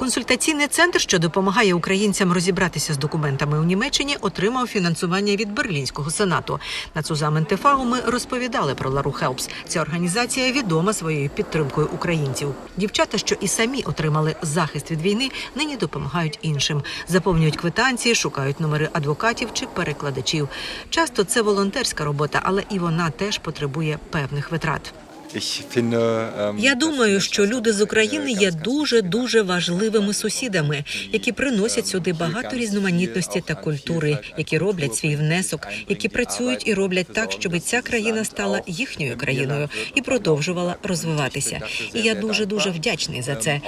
Консультаційний центр, що допомагає українцям розібратися з документами у Німеччині, отримав фінансування від Берлінського сенату. На Цузамен ТФАУ ми розповідали про Лару Хелпс. Ця організація відома своєю підтримкою українців. Дівчата, що і самі отримали захист від війни, нині допомагають іншим, заповнюють квитанції, шукають номери адвокатів чи перекладачів. Часто це волонтерська робота, але і вона теж потребує певних витрат. Ähm, Я думаю, що люди з України є дуже дуже важливими сусідами, які приносять сюди багато різноманітності та культури, які роблять свій внесок, які працюють і роблять так, щоб ця країна стала їхньою країною і продовжувала розвиватися. І я дуже дуже вдячний за це.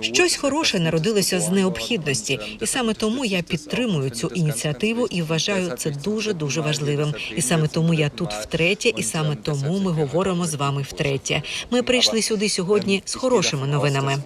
Щось хороше народилося з необхідності, і саме тому я підтримую цю ініціативу і вважаю це дуже дуже важливим. І саме тому я тут втретє, і саме тому ми говоримо з вами втретє. Ми прийшли сюди сьогодні з хорошими новинами.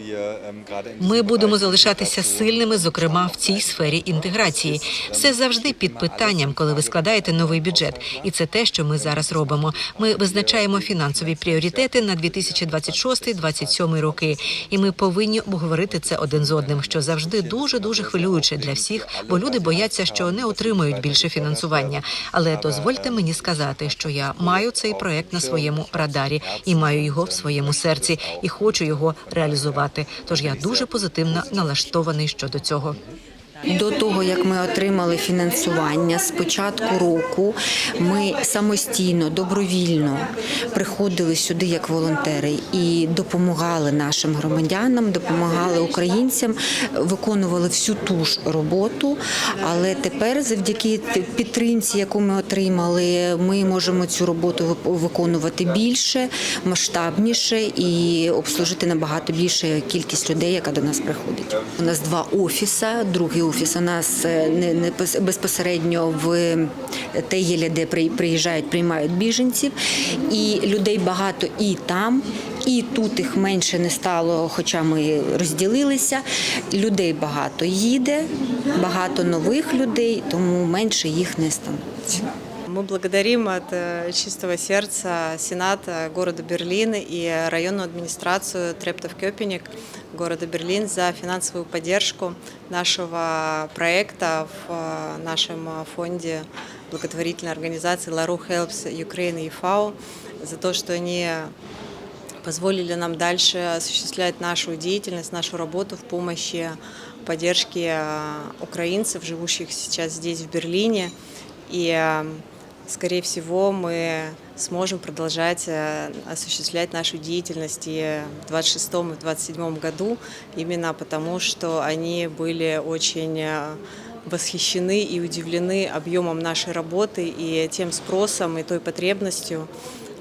Ми будемо залишатися сильними, зокрема в цій сфері інтеграції. Все завжди під питанням, коли ви складаєте новий бюджет, і це те, що ми зараз робимо. Ми визначаємо фінансові пріоритети на 2026-2027 роки, і ми повинні обговорити це один з одним, що завжди дуже дуже хвилююче для всіх, бо люди бояться, що не отримають більше фінансування. Але дозвольте мені сказати, що я маю цей проект на своєму радарі і маю його в своєму серці, і хочу його реалізувати. Тож я дуже позитивно налаштований щодо цього. До того як ми отримали фінансування з початку року, ми самостійно, добровільно приходили сюди як волонтери і допомагали нашим громадянам, допомагали українцям, виконували всю ту ж роботу. Але тепер, завдяки підтримці, яку ми отримали, ми можемо цю роботу виконувати більше, масштабніше і обслужити набагато більше кількість людей, яка до нас приходить. У нас два офіси. Другий офіс у нас е, не, не пос- безпосередньо в Тегелі, де при- приїжджають, приймають біженців, і людей багато і там, і тут їх менше не стало, хоча ми розділилися. Людей багато їде, багато нових людей, тому менше їх не становиться. Мы благодарим от э, чистого сердца Сенат города Берлин и районную администрацию Трептов-Кёпеник города Берлин за финансовую поддержку нашего проекта в э, нашем фонде благотворительной организации Лару Helps Ukraine и ФАО за то, что они позволили нам дальше осуществлять нашу деятельность, нашу работу в помощи поддержке э, украинцев, живущих сейчас здесь, в Берлине. И, скорее всего, мы сможем продолжать э, осуществлять нашу деятельность и в 26 и 27 году, именно потому что они были очень э, восхищены и удивлены объемом нашей работы и тем спросом и той потребностью,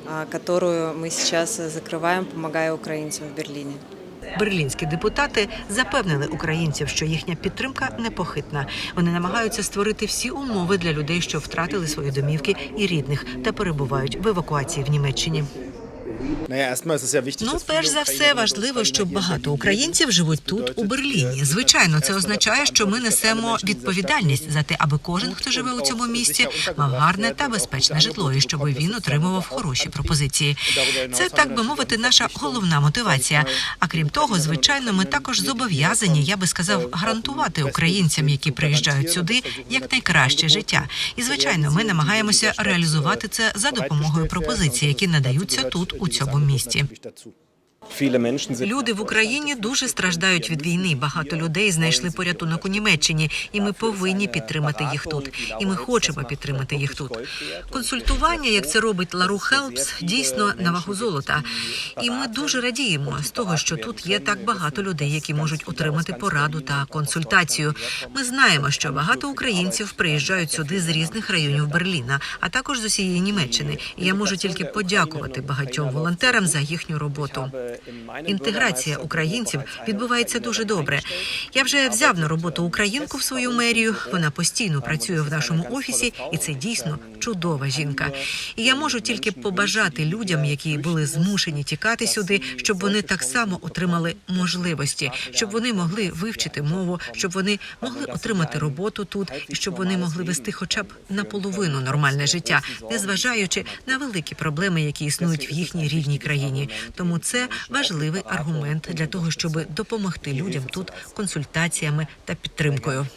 а, которую мы сейчас закрываем, помогая украинцам в Берлине. Берлінські депутати запевнили українців, що їхня підтримка непохитна. Вони намагаються створити всі умови для людей, що втратили свої домівки і рідних та перебувають в евакуації в Німеччині. Ну, перш за все, важливо, щоб багато українців живуть тут, у Берліні. Звичайно, це означає, що ми несемо відповідальність за те, аби кожен, хто живе у цьому місті, мав гарне та безпечне житло, і щоб він отримував хороші пропозиції. Це так би мовити, наша головна мотивація. А крім того, звичайно, ми також зобов'язані, я би сказав, гарантувати українцям, які приїжджають сюди, якнайкраще життя. І звичайно, ми намагаємося реалізувати це за допомогою пропозицій, які надаються тут у цьому місті. Люди в Україні дуже страждають від війни. Багато людей знайшли порятунок у Німеччині, і ми повинні підтримати їх тут. І ми хочемо підтримати їх тут. Консультування, як це робить Лару Хелпс, дійсно на вагу золота. І ми дуже радіємо з того, що тут є так багато людей, які можуть отримати пораду та консультацію. Ми знаємо, що багато українців приїжджають сюди з різних районів Берліна, а також з усієї Німеччини. І я можу тільки подякувати багатьом волонтерам за їхню роботу. Інтеграція українців відбувається дуже добре. Я вже взяв на роботу українку в свою мерію. Вона постійно працює в нашому офісі, і це дійсно чудова жінка. І я можу тільки побажати людям, які були змушені тікати сюди, щоб вони так само отримали можливості, щоб вони могли вивчити мову, щоб вони могли отримати роботу тут, і щоб вони могли вести хоча б наполовину нормальне життя, незважаючи на великі проблеми, які існують в їхній рідній країні. Тому це важливий аргумент для того, щоб допомогти людям тут консультаціями та підтримкою.